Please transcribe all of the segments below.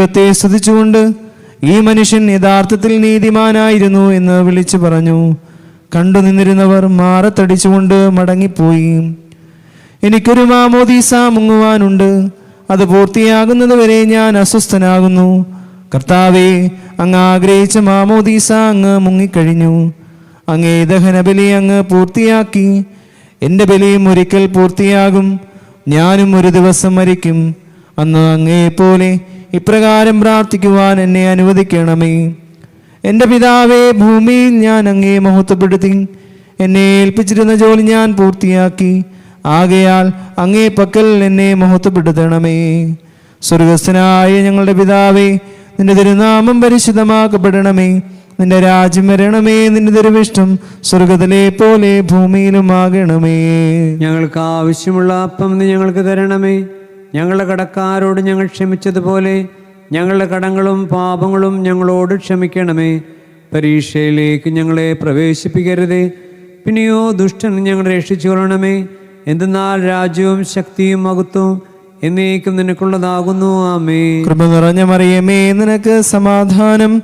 ദൈവത്തെ സ്തുതിച്ചുകൊണ്ട് ഈ മനുഷ്യൻ യഥാർത്ഥത്തിൽ നീതിമാനായിരുന്നു എന്ന് വിളിച്ചു പറഞ്ഞു. കണ്ടു നിന്നിരുന്നവർ മാറത്തടിച്ചുകൊണ്ട് മടങ്ങിപ്പോയി. എനിക്കൊരു മാമോദീസ മുങ്ങുവാനുണ്ട്. അത് പൂർത്തിയാകുന്നത് വരെ ഞാൻ അസ്വസ്ഥനാകുന്നു. കർത്താവെ അങ്ങ് ആഗ്രഹിച്ച മാമോദീസ അങ്ങ് മുങ്ങിക്കഴിഞ്ഞു. അങ്ങേ ദഹനബലി അങ്ങ് പൂർത്തിയാക്കി. എന്റെ ബലിയും ഒരിക്കൽ പൂർത്തിയാകും. ഞാനും ഒരു ദിവസം മരിക്കും. അന്ന് അങ്ങേപ്പോലെ ഇപ്രകാരം പ്രാർത്ഥിക്കുവാൻ എന്നെ അനുവദിക്കണമേ. എന്റെ പിതാവേ ഭൂമിയിൽ ഞാൻ അങ്ങേ മഹത്വപ്പെടുത്തി. എന്നെ ഏൽപ്പിച്ചിരുന്ന ജോലി ഞാൻ പൂർത്തിയാക്കി. ആകയാൽ അങ്ങേ പക്കൽ എന്നെ മഹത്വപ്പെടുത്തണമേ. സ്വർഗസ്ഥനായ ഞങ്ങളുടെ പിതാവേ നിന്റെ തിരുനാമം പരിശുദ്ധമാക്കപ്പെടണമേ. നിന്റെ രാജ്യം വരണമേ നിന്റെ തിരുവിഷ്ടം സ്വർഗത്തിലെ പോലെ ഭൂമിയിലും ആകണമേ ഞങ്ങൾക്ക് ആവശ്യമുള്ള അപ്പം നീ ഞങ്ങൾക്ക് തരണമേ. ഞങ്ങളുടെ കടക്കാരോട് ഞങ്ങൾ ക്ഷമിച്ചതുപോലെ ഞങ്ങളുടെ കടങ്ങളും പാപങ്ങളും ഞങ്ങളോട് ക്ഷമിക്കണമേ. പരീക്ഷയിലേക്ക് ഞങ്ങളെ പ്രവേശിപ്പിക്കരുതേ. പിന്നെയോ ദുഷ്ടൻ ഞങ്ങൾ രക്ഷിച്ചു കൊള്ളണമേ. എന്തെന്നാൽ രാജ്യവും ശക്തിയും മഹത്വവും എന്നേക്കും നിനക്കുള്ളതാകുന്നു. ആമേ കൃപ നിറഞ്ഞ മറിയമേ നിനക്ക് സമാധാനം.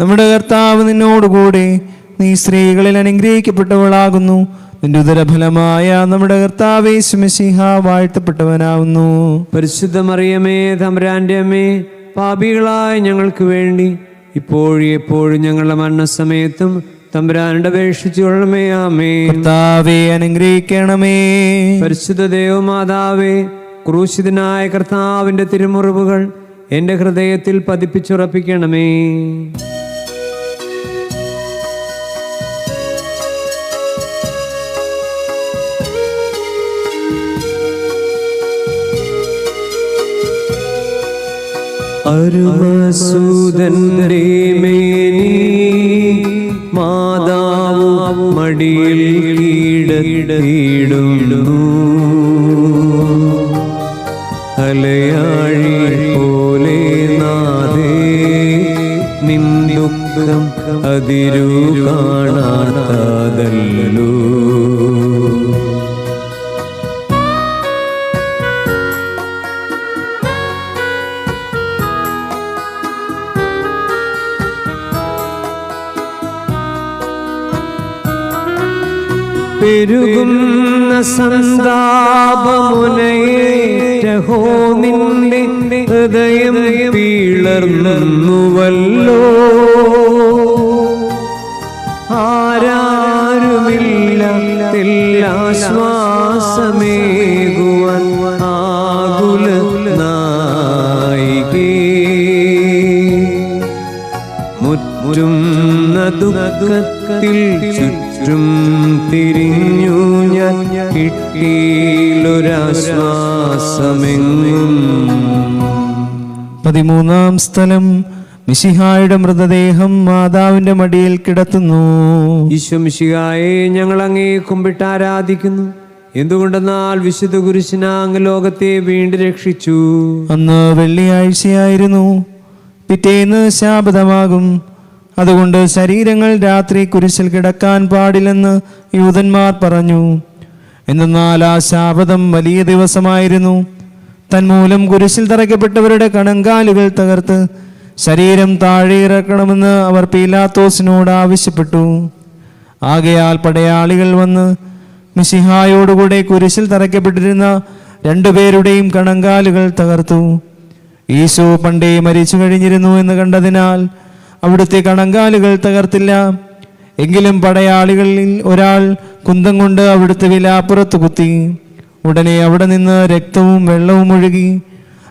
നമ്മുടെ കർത്താവ് നിന്നോടുകൂടെ നീ സ്ത്രീകളിൽ അനുഗ്രഹിക്കപ്പെട്ടവളാകുന്നു. നിന്റെ ഉദരഫലമായ നമ്മുടെ കർത്താവേ സുമസിഹ വാഴ്ത്തപ്പെട്ടവനാവുന്നു. പരിശുദ്ധ മറിയമേ അമ്മേ പാപികളായ ഞങ്ങൾക്ക് വേണ്ടി ഇപ്പോഴും എപ്പോഴും ഞങ്ങളുടെ മരണസമയത്തും തമ്പുരാനുടെ അപേക്ഷിച്ചു കൊള്ളണമേ ആമേ കർത്താവേ അനുഗ്രഹിക്കണമേ. പരിശുദ്ധ ദേവമാതാവേ ക്രൂശിതനായ കർത്താവിന്റെ തിരുമുറിവുകൾ എന്റെ ഹൃദയത്തിൽ പതിപ്പിച്ചുറപ്പിക്കണമേ. അരുമസൂദന്റെ മേനി മാതാവ് മടിയിൽ കീടീടുന്നു അലയാഴി പോലെ നാദേ നിൻ ദുഃഖം അതിരു കാണാത്തതല്ലോ. പെരുകുന്ന സന്താപമുനയേറ്റഹോ നിന്റെ ഹൃദയം പീളർന്നുവല്ലോ. ആരാരുമില്ല തെല്ലാശ്വാസമേകുവാൻ ആകുല നായികേ. മുറ്റുന്ന ദുഃഖത്തിൽ ചുറ്റും തിരിഞ്ഞു ഞാൻ കിട്ടിയിലൊരാശ്വാസമെങ്ങും. പതിമൂന്നാം സ്ഥലം മിശിഹായുടെ മൃതദേഹം മാതാവിന്റെ മടിയിൽ കിടത്തുന്നു. ഈശ്വമിശികായെ ഞങ്ങൾ അങ്ങേ കുമ്പിട്ട് ആരാധിക്കുന്നു. എന്തുകൊണ്ടെന്നാൽ വിശുദ്ധ കുരിശിന അങ്ങ് ലോകത്തെ വീണ്ടും രക്ഷിച്ചു. അന്ന് വെള്ളിയാഴ്ചയായിരുന്നു. പിറ്റേന്ന് ശാബദമാകും അതുകൊണ്ട് ശരീരങ്ങൾ രാത്രി കുരിശിൽ കിടക്കാൻ പാടില്ലെന്ന് യൂതന്മാർ പറഞ്ഞു. എന്നാൽ ആ ശാപതം വലിയ ദിവസമായിരുന്നു. തന്മൂലം കുരിശിൽ തറയ്ക്കപ്പെട്ടവരുടെ കണങ്കാലുകൾ തകർത്ത് ശരീരം താഴെ ഇറക്കണമെന്ന് അവർ പീലാത്തോസിനോട് ആവശ്യപ്പെട്ടു. ആകയാൽ പടയാളികൾ വന്ന് മിസിഹായോടുകൂടെ കുരിശിൽ തറയ്ക്കപ്പെട്ടിരുന്ന രണ്ടുപേരുടെയും കണങ്കാലുകൾ തകർത്തു. ഈശോ പണ്ടേ മരിച്ചു കഴിഞ്ഞിരുന്നു എന്ന് കണ്ടതിനാൽ അവിടുത്തെ കണങ്കാലുകൾ തകർത്തില്ല. എങ്കിലും പടയാളികളിൽ ഒരാൾ കുന്തം കൊണ്ട് അവിടുത്തെ വില അപ്പുറത്ത് കുത്തി. ഉടനെ അവിടെ നിന്ന് രക്തവും വെള്ളവും ഒഴുകി.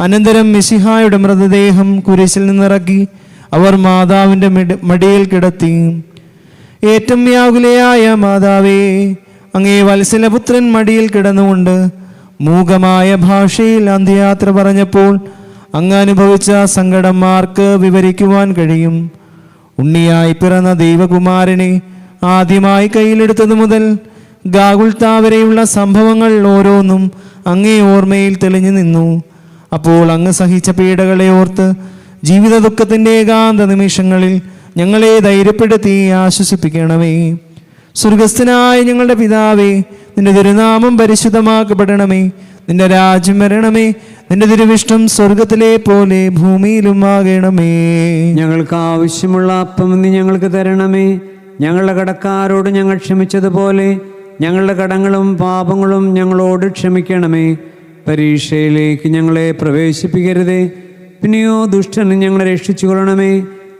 അനന്തരം മിശിഹായുടെ മൃതദേഹം കുരിശിൽ നിന്നിറക്കി അവർ മാതാവിന്റെ മടിയിൽ കിടത്തി. ഏറ്റവും വ്യാകുലയായ മാതാവേ അങ്ങേ വത്സലപുത്രൻ മടിയിൽ കിടന്നുകൊണ്ട് മൂകമായ ഭാഷയിൽ അന്ത്യയാത്ര പറഞ്ഞപ്പോൾ അങ്ങ് അനുഭവിച്ച സങ്കടന്മാർക്ക് വിവരിക്കുവാൻ കഴിയും. ഉണ്ണിയായി പിറന്ന ദൈവകുമാരനെ ആദ്യമായി കയ്യിലെടുത്തതു മുതൽ ഗാഗുൽത്താ വരെയുള്ള സംഭവങ്ങൾ ഓരോന്നും അങ്ങേ ഓർമ്മയിൽ തെളിഞ്ഞു നിന്നു. അപ്പോൾ അങ്ങ് സഹിച്ച പീഡകളെ ഓർത്ത് ജീവിത ദുഃഖത്തിന്റെ ഏകാന്ത നിമിഷങ്ങളിൽ ഞങ്ങളെ ധൈര്യപ്പെടുത്തി ആശ്വസിപ്പിക്കണമേ. സ്വർഗസ്ഥനായ ഞങ്ങളുടെ പിതാവേ നിന്റെ ദുരുനാമം പരിശുദ്ധമാക്കപ്പെടണമേ. നിന്റെ രാജ്യം വരണമേ നിന്റെ തിരുവിഷ്ടം സ്വർഗത്തിലെ പോലെ ഭൂമിയിലും ആകണമേ ഞങ്ങൾക്ക് ആവശ്യമുള്ള അപ്പം നീ ഞങ്ങൾക്ക് തരണമേ. ഞങ്ങളുടെ കടക്കാരോട് ഞങ്ങൾ ക്ഷമിച്ചതുപോലെ ഞങ്ങളുടെ കടങ്ങളും പാപങ്ങളും ഞങ്ങളോട് ക്ഷമിക്കണമേ. പരീക്ഷയിലേക്ക് ഞങ്ങളെ പ്രവേശിപ്പിക്കരുതേ. പിന്നെയോ ദുഷ്ടന് ഞങ്ങളെ രക്ഷിച്ചു കൊള്ളണമേ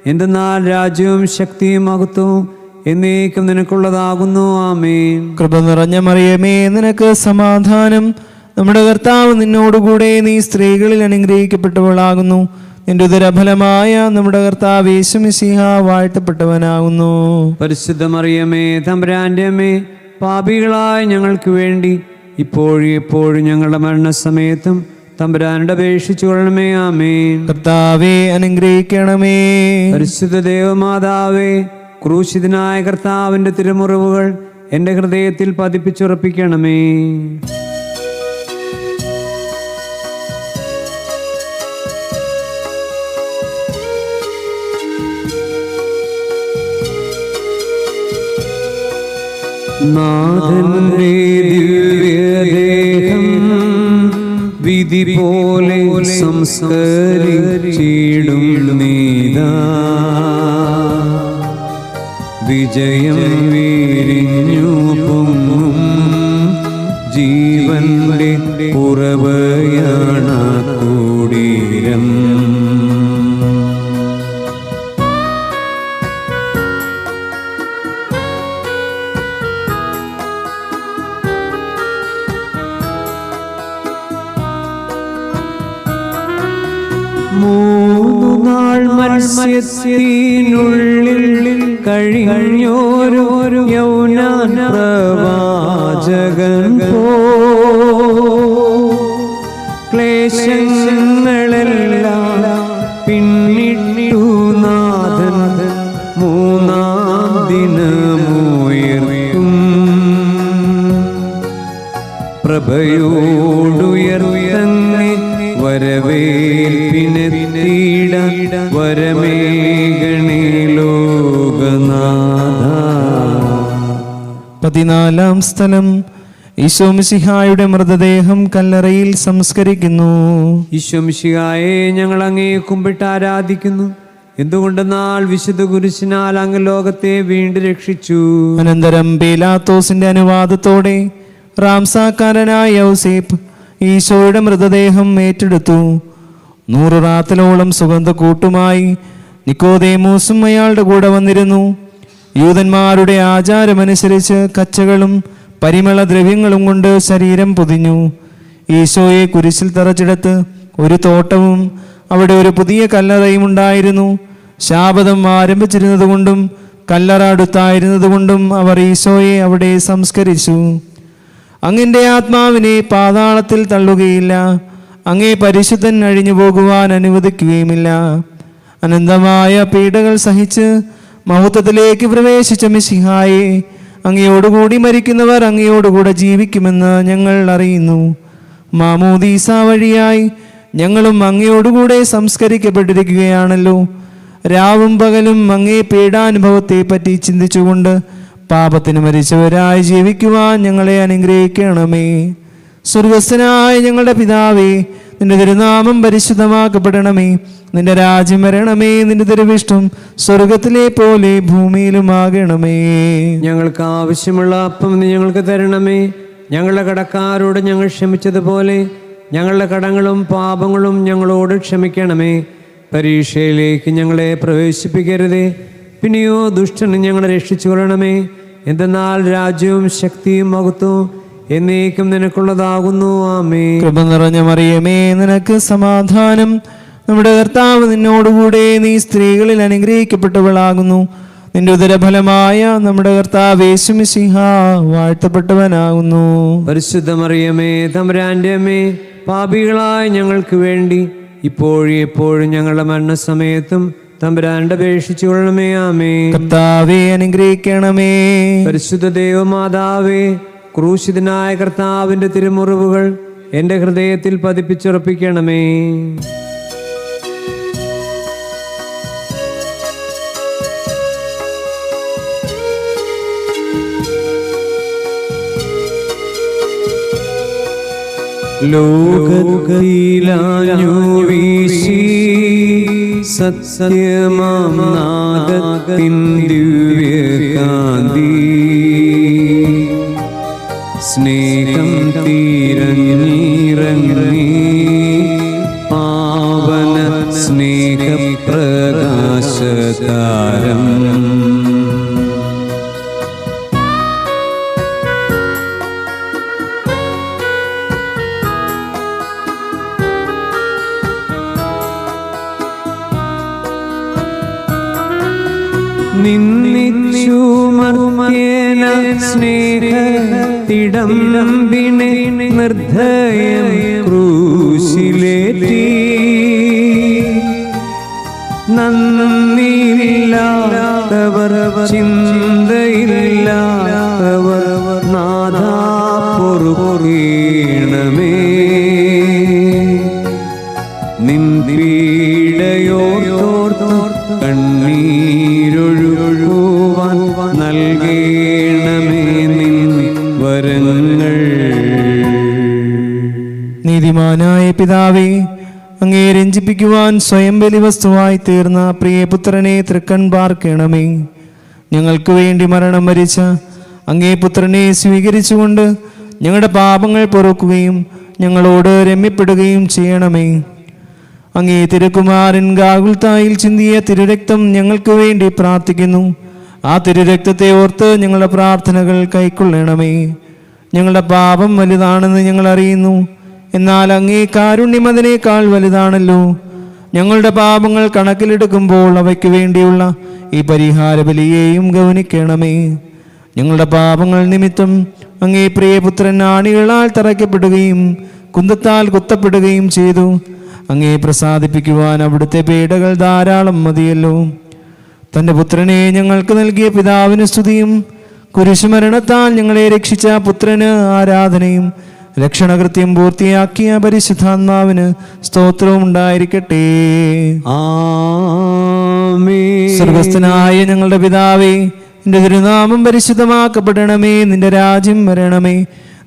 എന്തെന്നാൽ രാജ്യവും ശക്തിയും മഹത്വവും എന്നേക്കും നിനക്കുള്ളതാകുന്നു. ആമേ കൃപ നിറഞ്ഞ മറിയമേ നിനക്ക് സമാധാനം നമ്മുടെ കർത്താവ് നിന്നോടുകൂടെ നീ സ്ത്രീകളിൽ അനുഗ്രഹിക്കപ്പെട്ടവളാകുന്നു. നിന്റെ ഉദരഫലമായ നമ്മുടെ കർത്താവ് യേശുമിസിഹ വാഴ്ത്തപ്പെട്ടവനാകുന്നു. പരിശുദ്ധമറിയമേ മറിയമേ തമ്പുരാന്റെ അമ്മേ പാപികളായ ഞങ്ങൾക്ക് വേണ്ടി ഇപ്പോഴും എപ്പോഴും ഞങ്ങളുടെ മരണസമയത്തും തമ്പുരാനോട് അപേക്ഷിച്ചു കൊള്ളണമേ ആമേ കർത്താവെ അനുഗ്രഹിക്കണമേ. പരിശുദ്ധ ദേവമാതാവേ ക്രൂശിതനായ കർത്താവിന്റെ തിരുമുറിവുകൾ എന്റെ ഹൃദയത്തിൽ പതിപ്പിച്ചുറപ്പിക്കണമേ. നാഥന്റെ ദിവ്യദേഹം വിധി പോലെ സംസ്കരിച്ചിടും മത്സ്യത്തിനുള്ളിൽ കഴിഞ്ഞോരോരോ യൗനാൻ പ്രവാചകൻ പോ. ക്ലേശങ്ങളെല്ലാം പിന്നിട്ടു നാഥൻ മൂന്നാം ദിനമുയർക്കും പ്രഭയോടുയർത്തങ്ങെ വരവേൽപ്പിനെത്തിയിട പതിനാലാം സ്ഥലം. ഈശോമിശിഹായുടെ മൃതദേഹം കല്ലറയിൽ സംസ്കരിക്കുന്നു. ഈശോമിശിഹായെ ഞങ്ങൾ അങ്ങേ കുമ്പിട്ട് ആരാധിക്കുന്നു. എന്തുകൊണ്ടെന്നാൽ വിശുദ്ധ കുരിശിനാൽ അങ്ങ് ലോകത്തെ വീണ്ടും രക്ഷിച്ചു. അനന്തരം ബേലാത്തോസിന്റെ അനുവാദത്തോടെ റാംസാക്കാരനായ യൗസേപ്പ് ഈശോയുടെ മൃതദേഹം ഏറ്റെടുത്തു. നൂറ് റാത്തലോളം സുഗന്ധ കൂട്ടുമായി നിക്കോദേമൂസും അയാളുടെ കൂടെ വന്നിരുന്നു. യൂതന്മാരുടെ ആചാരമനുസരിച്ച് കച്ചകളും പരിമള ദ്രവ്യങ്ങളും കൊണ്ട് ശരീരം പൊതിഞ്ഞു. ഈശോയെ കുരിശിൽ തറച്ചെടുത്ത് ഒരു തോട്ടവും അവിടെ ഒരു പുതിയ കല്ലറയും ഉണ്ടായിരുന്നു. ശാപതം ആരംഭിച്ചിരുന്നതുകൊണ്ടും കല്ലറ അടുത്തായിരുന്നതുകൊണ്ടും അവർ ഈശോയെ അവിടെ സംസ്കരിച്ചു. അങ്ങിന്റെ ആത്മാവിനെ പാതാളത്തിൽ തള്ളുകയില്ല. അങ്ങേ പരിശുദ്ധൻ അഴിഞ്ഞു പോകുവാൻ അനുവദിക്കുകയുമില്ല. അനന്തമായ പീഡകൾ സഹിച്ച് മഹത്വത്തിലേക്ക് പ്രവേശിച്ച മിസിഹായി അങ്ങയോടുകൂടി മരിക്കുന്നവർ അങ്ങയോടുകൂടെ ജീവിക്കുമെന്ന് ഞങ്ങൾ അറിയുന്നു. മാമോദീസ വഴിയായി ഞങ്ങളും അങ്ങയോടുകൂടെ സംസ്കരിക്കപ്പെട്ടിരിക്കുകയാണല്ലോ. രാവും പകലും അങ്ങേ പീഡാനുഭവത്തെ പറ്റി ചിന്തിച്ചുകൊണ്ട് പാപത്തിന് മരിച്ചവരായി ജീവിക്കുവാൻ ഞങ്ങളെ അനുഗ്രഹിക്കണമേ. സ്വർഗസ്ഥനായ ഞങ്ങളുടെ പിതാവേ നിന്റെ തിരുനാമം പരിശുദ്ധമാക്കപ്പെടണമേ. നിന്റെ രാജ്യം വരണമേ. നിന്റെ തിരുവിഷ്ടം സ്വർഗത്തിലെ പോലെ ഭൂമിയിലുമാകണമേ. ഞങ്ങൾക്ക് ആവശ്യമുള്ള അപ്പം നീ ഞങ്ങൾക്ക് തരണമേ. ഞങ്ങളുടെ കടക്കാരോട് ഞങ്ങൾ ക്ഷമിച്ചതുപോലെ ഞങ്ങളുടെ കടങ്ങളും പാപങ്ങളും ഞങ്ങളോട് ക്ഷമിക്കണമേ. പരീക്ഷയിലേക്ക് ഞങ്ങളെ പ്രവേശിപ്പിക്കരുതേ. പിന്നെയോ ദുഷ്ടന് ഞങ്ങളെ രക്ഷിച്ചു കൊള്ളണമേ എന്തെന്നാൽ രാജ്യവും ശക്തിയും മഹത്വവും എന്നേക്കും നിനക്കുള്ളതാകുന്നു ആമേ കൃപ നിറഞ്ഞ മറിയമേ നിനക്ക് സമാധാനം. നമ്മുടെ കർത്താവ് നിന്നോടുകൂടെ നീ സ്ത്രീകളിൽ അനുഗ്രഹിക്കപ്പെട്ടവളാകുന്നു. നിന്റെ ഉദരഫലമായ നമ്മുടെ കർത്താവ് യേശുമിസിഹ വാഴ്ത്തപ്പെട്ടവനാകുന്നു. പരിശുദ്ധ മറിയമേ തമ്പുരാന്റെ അമ്മേ പാപികളായ ഞങ്ങൾക്ക് വേണ്ടി ഇപ്പോഴും എപ്പോഴും ഞങ്ങളുടെ മരണസമയത്തും തമ്പുരാന്റെ അപേക്ഷിച്ചു കൊള്ളണമേ ആമേ കർത്താവേ അനുഗ്രഹിക്കണമേ. പരിശുദ്ധ ദൈവമാതാവേ ക്രൂശിതനായ കർത്താവിന്റെ തിരുമുറിവുകൾ എന്റെ ഹൃദയത്തിൽ പതിപ്പിച്ചുറപ്പിക്കണമേ. ലോകത്തിലാഞ്ഞു വീശി സത്യമാം നാദത്തിൻ ദിവ്യകാന്തി. സ്നേഹം തീരങ്ങിറങ്ങി പാവന സ്നേഹപ്രകാശതാരം നിന്നിച്ചു മർമ്മേന സ്നേഹത്തിടംബിനെ നിർദ്ധയം ക്രൂശിലേറ്റി. നന്ദിയില്ലാത്തവർ ചിന്തയില്ലാത്തവർ പിതാവേ അങ്ങേ രഞ്ജിപ്പിക്കുവാൻ സ്വയം ബലിവസ്തുവായി തീർന്ന പ്രിയപുത്രനെ തൃക്കൺ പാർക്കണമേ. ഞങ്ങൾക്ക് വേണ്ടി മരണം വരിച്ച അങ്ങേ പുത്രനെ സ്വീകരിച്ചുകൊണ്ട് ഞങ്ങളുടെ പാപങ്ങൾ പൊറുക്കുകയും ഞങ്ങളോട് രമ്യപ്പെടുകയും ചെയ്യണമേ. അങ്ങേ തിരുക്കുമാരൻ ഗാകുൽത്തായിൽ ചിന്തിയ തിരുരക്തം ഞങ്ങൾക്ക് വേണ്ടി പ്രാർത്ഥിക്കുന്നു. ആ തിരുരക്തത്തെ ഓർത്ത് ഞങ്ങളുടെ പ്രാർത്ഥനകൾ കൈക്കൊള്ളണമേ. ഞങ്ങളുടെ പാപം വലുതാണെന്ന് ഞങ്ങൾ അറിയുന്നു. എന്നാൽ അങ്ങേ കാരുണ്യം അതിനേക്കാൾ വലുതാണല്ലോ. ഞങ്ങളുടെ പാപങ്ങൾ കണക്കിലെടുക്കുമ്പോൾ അവയ്ക്ക് വേണ്ടിയുള്ള ഈ പരിഹാര ബലിയെയും ഗവനിക്കണമേ ഞങ്ങളുടെ പാപങ്ങൾ നിമിത്തം അങ്ങേ പ്രിയപുത്രൻ ആണികളാൽ തറയ്ക്കപ്പെടുകയും കുന്തത്താൽ കുത്തപ്പെടുകയും ചെയ്തു. അങ്ങേ പ്രസാദിപ്പിക്കുവാൻ അവിടുത്തെ പേടകൾ ധാരാളം മതിയല്ലോ. തന്റെ പുത്രനെ ഞങ്ങൾക്ക് നൽകിയ പിതാവിന് സ്തുതിയും കുരിശുമരണത്താൽ ഞങ്ങളെ രക്ഷിച്ച പുത്രന് ആരാധനയും രക്ഷണകൃത്യം പൂർത്തിയാക്കിയ പരിശുദ്ധാത്മാവിന് സ്തോത്രവും ഉണ്ടായിരിക്കട്ടെ സ്വർഗസ്ഥനായ ഞങ്ങളുടെ പിതാവേ നിന്റെ തിരുനാമം പരിശുദ്ധമാക്കപ്പെടണമേ നിന്റെ രാജ്യം വരണമേ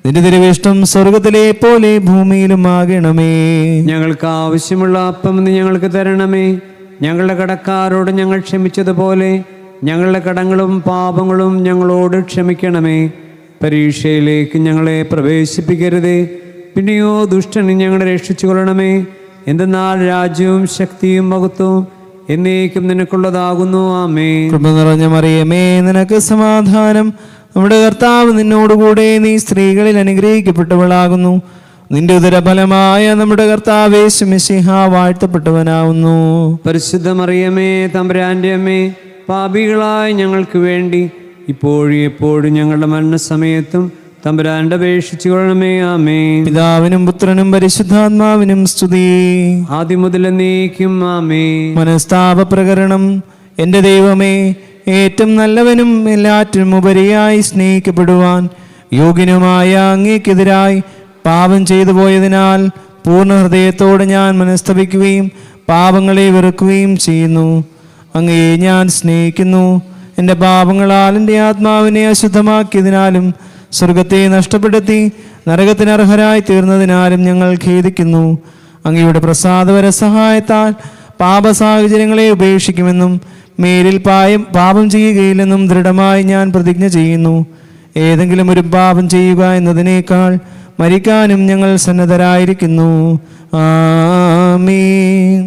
നിന്റെ തിരുവിഷ്ടം സ്വർഗത്തിലെ പോലെ ഭൂമിയിലും ആകണമേ ഞങ്ങൾക്ക് ആവശ്യമുള്ള അപ്പം നീ ഞങ്ങൾക്ക് തരണമേ. ഞങ്ങളുടെ കടക്കാരോട് ഞങ്ങൾ ക്ഷമിച്ചതുപോലെ ഞങ്ങളുടെ കടങ്ങളും പാപങ്ങളും ഞങ്ങളോട് ക്ഷമിക്കണമേ. പരീക്ഷയിലേക്ക് ഞങ്ങളെ പ്രവേശിപ്പിക്കരുതേ. പിന്നെയോ ദുഷ്ടന് ഞങ്ങളെ രക്ഷിച്ചു കൊള്ളണമേ എന്തെന്നാൽ രാജ്യവും ശക്തിയും മഹത്വവും എന്നേക്കും നിനക്കുള്ളതാകുന്നു. ആമേ കൃപ നിറഞ്ഞ മറിയമേ നിനക്ക് സമാധാനം. നമ്മുടെ കർത്താവ് നിന്നോടുകൂടെ നീ സ്ത്രീകളിൽ അനുഗ്രഹിക്കപ്പെട്ടവളാകുന്നു. നിന്റെ ഉദരഫലമായ നമ്മുടെ കർത്താവേ മിശിഹ വാഴ്ത്തപ്പെട്ടവനാവുന്നു. പരിശുദ്ധ മറിയമേ തമ്പുരാന്റെ അമ്മേ പാപികളായ ഞങ്ങൾക്ക് വേണ്ടി ഇപ്പോഴും എപ്പോഴും ഞങ്ങളുടെ മരണസമയത്തും തമ്പുരാന്റെ അപേക്ഷിച്ചു കൊള്ളണമേ ആമേ പിതാവിനും പുത്രനും പരിശുദ്ധാത്മാവിനും സ്തുതി. ആദ്യം മുതൽ എന്നേക്കും ആമേ മനസ്താപ പ്രകരണം എന്റെ ദൈവമേ ഏറ്റവും നല്ലവനും എല്ലാറ്റിനും ഉപരിയായി സ്നേഹിക്കപ്പെടുവാൻ യോഗ്യനുമായ അങ്ങേക്കെതിരായി പാപം ചെയ്തു പോയതിനാൽ പൂർണ ഹൃദയത്തോടെ ഞാൻ മനസ്തപിക്കുകയും പാപങ്ങളെ വെറുക്കുകയും ചെയ്യുന്നു. അങ്ങയെ ഞാൻ സ്നേഹിക്കുന്നു. എന്റെ പാപങ്ങളാൽ എന്റെ ആത്മാവിനെ അശുദ്ധമാക്കിയതിനാലും സ്വർഗത്തെ നഷ്ടപ്പെടുത്തി നരകത്തിന് അർഹരായി തീർന്നതിനാലും ഞങ്ങൾ ഖേദിക്കുന്നു. അങ്ങയുടെ പ്രസാദപര സഹായത്താൽ പാപ സാഹചര്യങ്ങളെ ഉപേക്ഷിക്കുമെന്നും മേലിൽ പായം പാപം ചെയ്യുകയില്ലെന്നും ദൃഢമായി ഞാൻ പ്രതിജ്ഞ ചെയ്യുന്നു. ഏതെങ്കിലും ഒരു പാപം ചെയ്യുക എന്നതിനേക്കാൾ മരിക്കാനും ഞങ്ങൾ സന്നദ്ധരായിരിക്കുന്നു. ആമീൻ.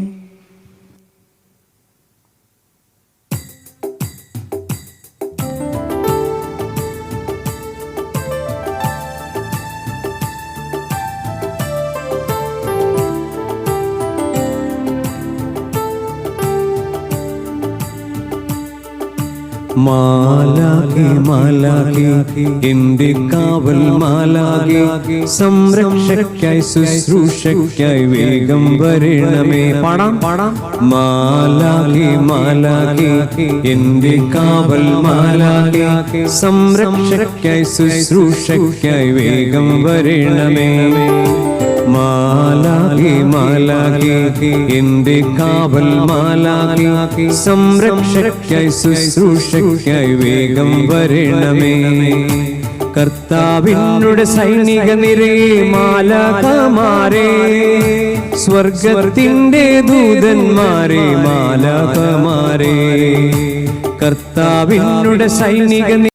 മാലാകി മാലാകി എന്റെ കാവൽ മാലാകി സംരക്ഷയ്ക്കായി ശുശ്രൂഷയ്ക്കായി വേഗം വരണമേ. പണം പണം മാലാകി മാലാകി എന്റെ കാവൽ മാലാകി സംരക്ഷയ്ക്കായി ശുശ്രൂഷയ്ക്കായി വേഗം വരണമേ. മാലാകി മാലാകി എന്റെ കാവൽ മാലാകി സംരക്ഷയ്ക്കായി ശുശ്രൂഷയ്ക്കായി വേഗം വരണമേ. കർത്താവിനുടെ സൈനിക നിരയെ മാലാകമാരെ സ്വർഗത്തിന്റെ ദൂതന്മാരെ മാലാകമാരെ കർത്താവിനുടെ സൈനിക